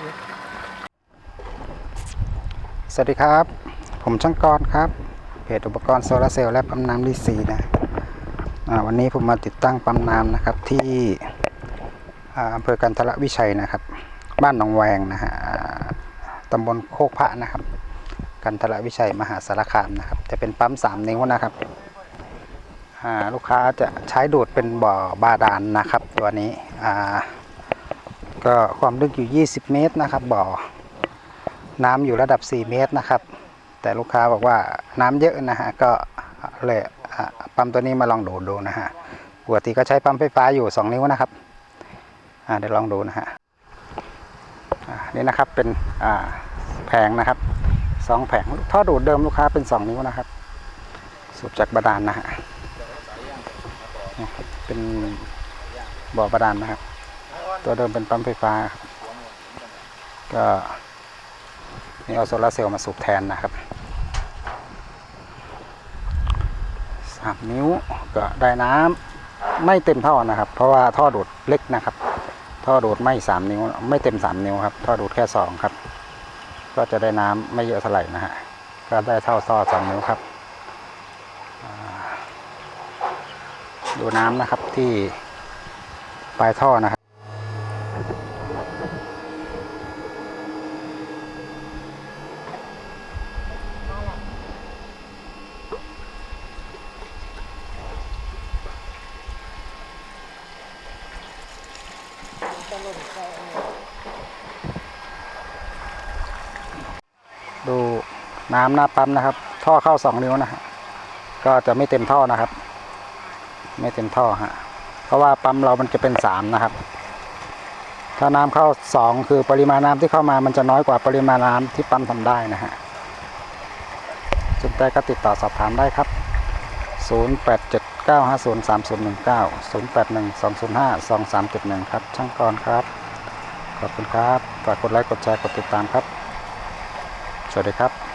สวัสดีครับ ผมช่างกรครับ เพจอุปกรณ์โซลาเซลล์และปั๊มน้ำดีซีนะวันนี้ผมมาติดตั้งปั๊มน้ำนะครับที่อำเภอกันทละวิชัยนะครับ บ้านหนองแวงนะฮะตำบลโคกพระนะครับ กันทละวิชัยมหาสารคามนะครับ จะเป็นปั๊ม3นิ้วนะครับลูกค้าจะใช้ดูดเป็นบ่อบาดาลนนะครับ ตัวนี้ ก็ความลึกอยู่ 20 เมตรนะครับ บ่อ น้ำอยู่ระดับ 4 เมตรนะครับ แต่ลูกค้าบอกว่าน้ำเยอะนะฮะ ก็เลยปั๊มตัวนี้มาลองดูดูนะฮะ ปกติก็ใช้ปั๊มไฟฟ้าอยู่ 2 นิ้วนะครับอ่าเดี๋ยวลองดูนะฮะอ่านี่นะครับเป็นแผงนะครับสองแผงท่อดูดเดิมลูกค้าเป็น 2 นิ้วนะครับ สูบจากบาดาลนะฮะเป็นบ่อบาดาลนะครับ ตัวเดิมเป็นปั๊มไฟฟ้าครับก็นี่เอาโซลาร์เซลล์มาสูบแทนนะครับสามนิ้วก็ได้น้ำไม่เต็มท่อนะครับ เพราะว่าท่อดูดเล็กนะครับ ท่อดูดไม่สามนิ้ว ไม่เต็มสามนิ้วครับ ท่อดูดแค่สองครับ ก็จะได้น้ำไม่เยอะเท่าไหร่นะฮะก็ได้เท่าท่อสองนิ้วครับดูน้ำนะครับที่ปลายท่อนะครับ ดูน้ำหน้าปั๊มนะครับ ท่อเข้าสองนิ้วนะฮะก็จะไม่เต็มท่อนะครับ ไม่เต็มท่อฮะเพราะว่าปั๊มเรามันจะเป็นสามนะครับ ถ้าน้ำเข้าสองคือปริมาณน้ำที่เข้ามามันจะน้อยกว่าปริมาณน้ำที่ปั๊มทำได้นะฮะสนใจก็ติดต่อสอบถามได้ครับ 950 3019 0812052371 ครับ ช่างกรครับ ขอบคุณครับ ฝากกดไลค์ กดแชร์ กดติดตามครับ สวัสดีครับ